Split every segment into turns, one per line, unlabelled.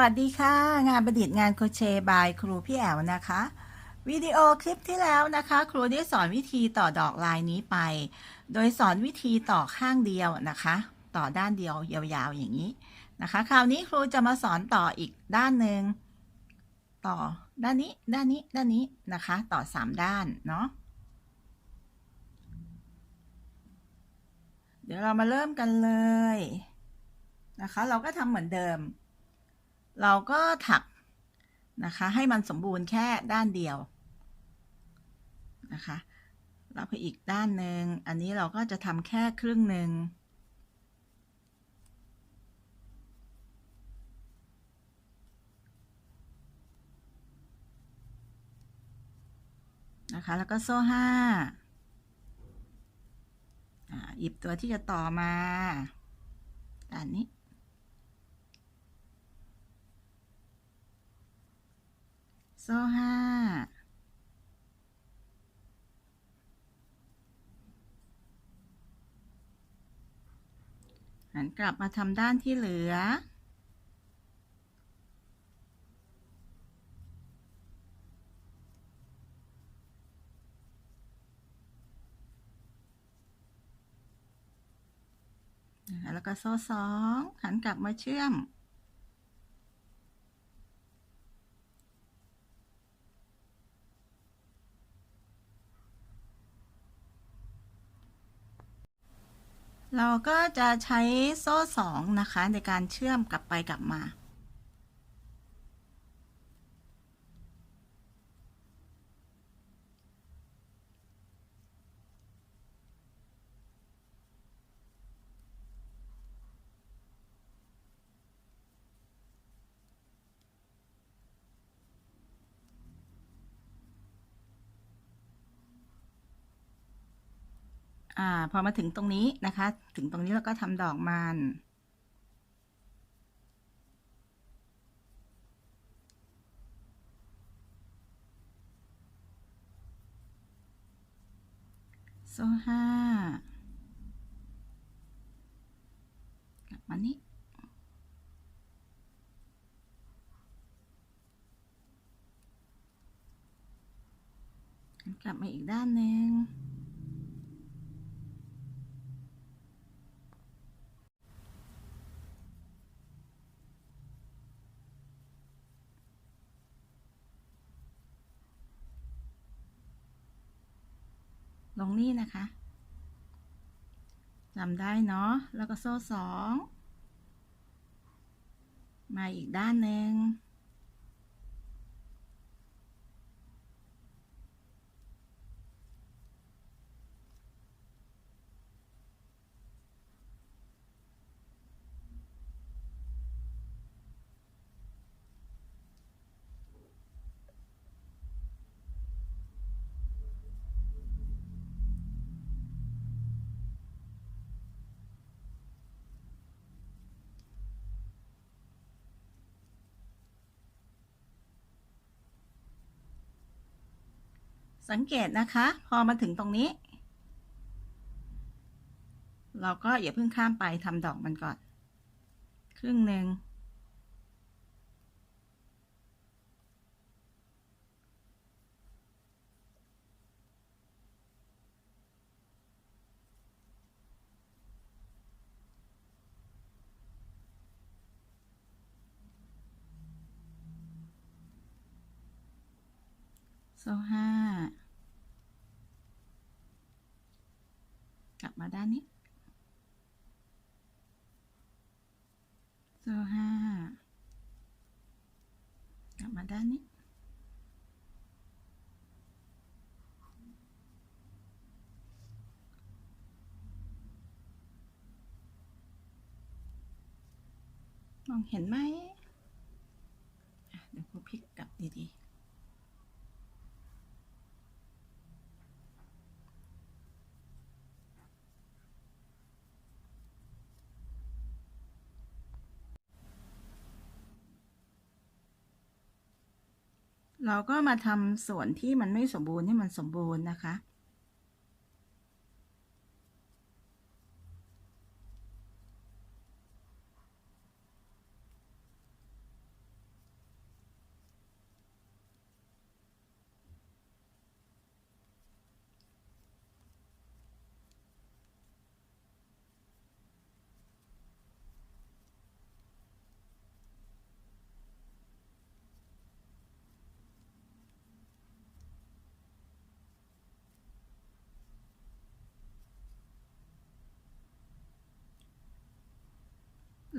วัสดีค่ะ งานประดิษฐ์งานโคเชบายครูพี่แอวนะคะ วิดีโอคลิปที่แล้วนะคะ ครูได้สอนวิธีต่อดอกลายนี้ไป โดยสอนวิธีต่อข้างเดียวนะคะ ต่อด้านเดียวยาวๆอย่างนี้นะคะ คราวนี้ครูจะมาสอนต่ออีกด้านหนึ่งต่อด้านนี้ด้านนี้ด้านนี้นะคะ ต่อสามด้านเนาะเดี๋ยวเรามาเริ่มกันเลยนะคะ เราก็ทำเหมือนเดิม เราก็ถักนะคะให้มันสมบูรณ์แค่ด้านเดียวนะคะแล้วไปอีกด้านหนึ่งอันนี้เราก็จะทำแค่ครึ่งหนึ่งนะคะแล้วก็โซ่ห้าหยิบตัวที่จะต่อมาด้านนี้ โซ่ห้าหันกลับมาทำด้านที่เหลือ แล้วก็โซ่สองหันกลับมาเชื่อม เราก็จะใช้โซ่สองนะคะในการเชื่อมกลับไปกลับมา อ่า พอมาถึงตรงนี้นะคะ ถึงตรงนี้เราก็ทำดอกมันโซ่ห้ากลับมานี้กลับมาอีกด้านหนึ่ง งนี่นะคะจำได้เนาะ แล้วก็โซ่สอง มาอีกด้านหนึ่ง สังเกตนะคะ พอมาถึงตรงนี้ เราก็อย่าเพิ่งข้ามไปทำดอกมันก่อน ครึ่งหนึ่งโซ่ห้า กลับ มาด้านนี้โซ่ห้ากลับมาด้านนี้มองเห็นไหมเดี๋ยวครูพลิกกลับดีๆ เราก็มาทำส่วนที่มันไม่สมบูรณ์ให้มันสมบูรณ์นะคะ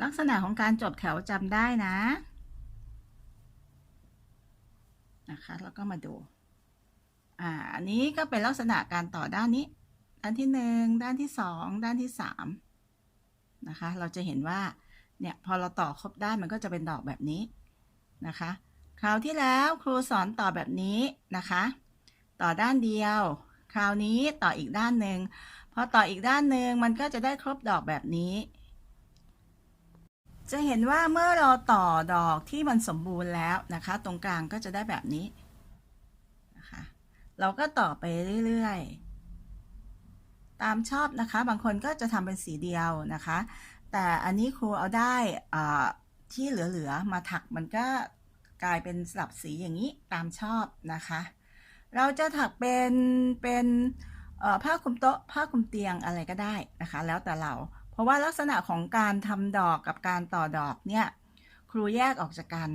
ลักษณะของการจบแถวจำได้นะ นะคะ แล้วก็มาดู อ่า อันนี้ก็เป็นลักษณะการต่อด้านนี้ ด้านที่หนึ่งด้านที่สองด้านที่สามนะคะ เราจะเห็นว่า เนี่ยพอเราต่อครบด้านมันก็จะเป็นดอกแบบนี้นะคะ คราวที่แล้วครูสอนต่อแบบนี้นะคะ ต่อด้านเดียว คราวนี้ต่ออีกด้านหนึ่งพอต่ออีกด้านหนึ่งมันก็จะได้ครบดอกแบบนี้ จะเห็นว่าเมื่อเราต่อดอกที่มันสมบูรณ์แล้วนะคะ ตรงกลางก็จะได้แบบนี้นะคะ เราก็ต่อไปเรื่อยๆ ตามชอบนะคะ บางคนก็จะทำเป็นสีเดียวนะคะ แต่อันนี้ครูเอาได้อ่าที่เหลือๆ มาถักมันก็กลายเป็นสลับสีอย่างนี้ตามชอบนะคะ เราจะถักเป็นเป็นผ้าคลุมโต๊ะผ้าคลุมเตียงอะไรก็ได้นะคะ แล้วแต่เรา เพราะว่าลักษณะของการทำดอกกับการต่อดอกเนี่ยครูแยกออกจากกัน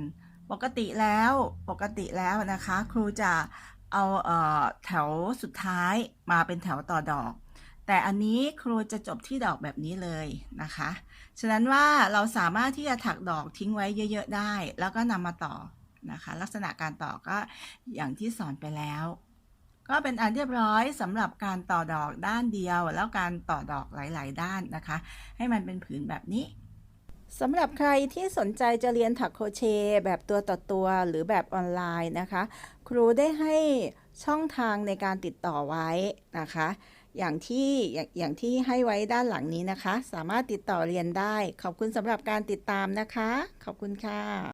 ปกติแล้วปกติแล้วนะคะ ครูจะเอาเออแถวสุดท้ายมาเป็นแถวต่อดอก แต่อันนี้ครูจะจบที่ดอกแบบนี้เลยนะคะ ฉะนั้นว่าเราสามารถที่จะถักดอกทิ้งไว้เยอะ ๆ ได้ แล้วก็นำมาต่อนะคะ ลักษณะการต่อก็อย่างที่สอนไปแล้ว ก็เป็นอันเรียบร้อยสำหรับการต่อดอกด้านเดียว แล้วการต่อดอกหลาย ๆ ด้านนะคะ ให้มันเป็นผืนแบบนี้สำหรับใครที่สนใจจะเรียนถักโครเชต์แบบตัวต่อตัวหรือแบบออนไลน์นะคะ ครูได้ให้ช่องทางในการติดต่อไว้นะคะ อย่างที่อย่างอย่างที่ให้ไว้ด้านหลังนี้นะคะ สามารถติดต่อเรียนได้ ขอบคุณสำหรับการติดตามนะคะ ขอบคุณค่ะ